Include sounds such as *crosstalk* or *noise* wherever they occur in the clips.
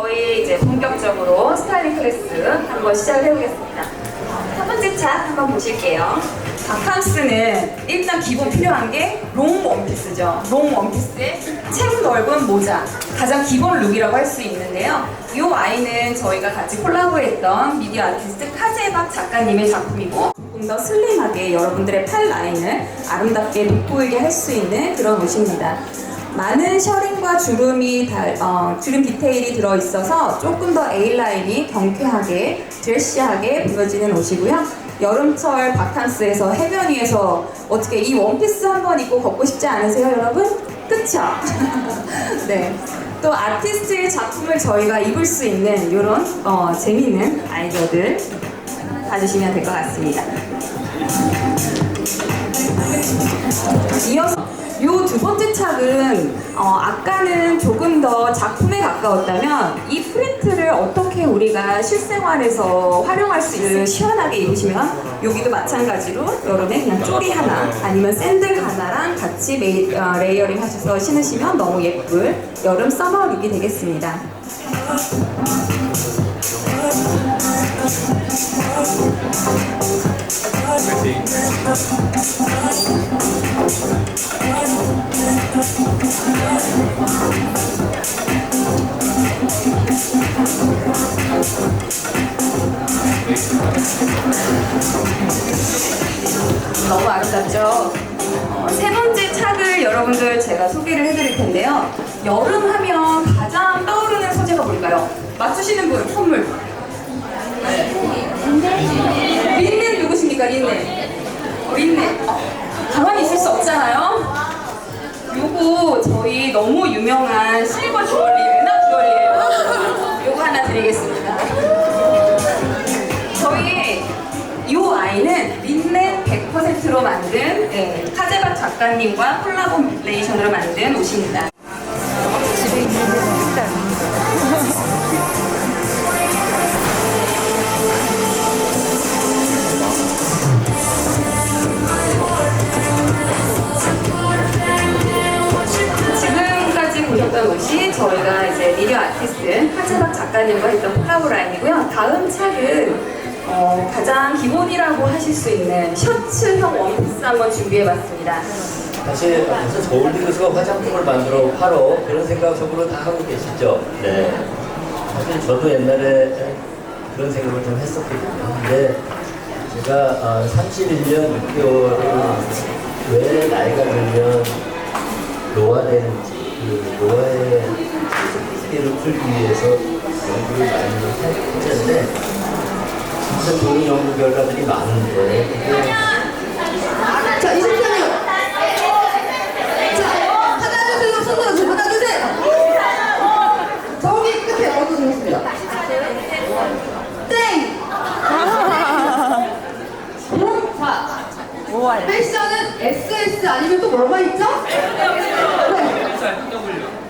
저희 이제 본격적으로 스타일링 클래스 한번 시작을 해보겠습니다. 첫 번째 차 한번 보실게요. 바캉스는 일단 기본 필요한 게 롱 원피스죠. 롱 원피스에 책 넓은 모자. 가장 기본 룩이라고 할 수 있는데요. 이 아이는 저희가 같이 콜라보했던 미디어 아티스트 카제박 작가님의 작품이고 조금 더 슬림하게 여러분들의 팔 라인을 아름답게 돋보이게 할 수 있는 그런 옷입니다. 많은 셔링과 주름이 달, 어, 주름 디테일이 들어있어서 조금 더 A라인이 경쾌하게 드레시하게 보여지는 옷이고요. 여름철 바캉스에서 해변 위에서 어떻게 이 원피스 한 번 입고 걷고 싶지 않으세요 여러분? 그쵸? *laughs* 네. 또 아티스트의 작품을 저희가 입을 수 있는 이런 어, 재밌는 아이디어들 봐주시면 될 것 같습니다. 이어서 이두 번째 착은 어, 아까는 조금 더 작품에 가까웠다면 이 프린트를 어떻게 우리가 실생활에서 활용할 수 있을 시원하게 입으시면 여기도 마찬가지로 여름에 그냥 쪼리 하나 아니면 샌들 하나랑 같이 메이, 어, 레이어링 하셔서 신으시면 너무 예쁠 여름 서머 룩이 되겠습니다. 너무 아름답죠? 어, 세 번째 착을 여러분들 제가 소개를 해드릴 텐데요. 여름 하면 가장 떠오르는 소재가 뭘까요? 맞추시는 분 선물. 린넨 누구십니까? 린넨. 어, 린넨. 어, 가만히 있을 수 없잖아요. 요거 저희 너무 유명한 실버 주얼 100%로 만든 예, 카제박 작가님과 콜라보레이션으로 만든 옷입니다. 집에 있는데 색깔. 지금까지 보셨던 것이 저희가 이제 미디어 아티스트 카제박 작가님과 했던 콜라보 라인이고요. 다음 책은 어, 가장 기본이라고 하실 수 있는 셔츠형 원피스 한번 준비해봤습니다. 사실 무슨 서울대교수가 화장품을 만들어 팔어 그런 생각 속으로 다 하고 계시죠. 네. 사실 저도 옛날에 그런 생각을 좀 했었거든요. 근데 제가 어, 31년 6개월을 왜 나이가 들면 노화되는지 그 노화의 스킬을 풀기 위해서 연구를 많이 했는데 진짜 좋은 연구 결과들이 많은데 그게 자, 20점이요. 자, 받아주세요. 손 들어주세요. 받아주세요. 저기 끝에 얻어주겠습니다. 땡! 음, 자. 패션은 SS 아니면 또 뭐가 있죠? 네. 정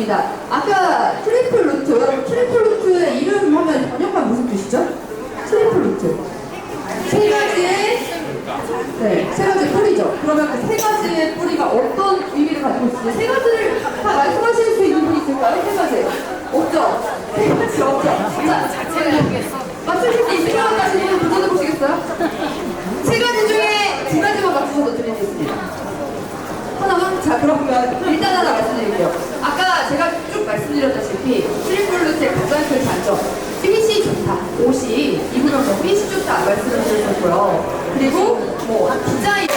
하겠습니다. 아까 트리플 루트 트리플 루트의 이름 하면 번역하면 무슨 뜻이죠? 트리플 루트 세 가지의 네 세 가지 뿌리죠. 그러면 그 세 가지의 뿌리가 어떤 의미를 가지고 있을지 세 가지를 다 말씀하실 수 있는 분이 있을까요? 세 가지 없죠? 세 가지 없죠? 자 맞추실 수 있을 것 같으신 분 도전해 보시겠어요? 세 가지 중에 두 가지만 수 있습니다. 하나만? 자 그러면 일단 하나 말씀드릴게요 아까 제가 쭉 말씀드렸다시피 트리플루트의 가장 큰 장점 핏이 좋다 드렸었고요. 그리고 뭐 디자인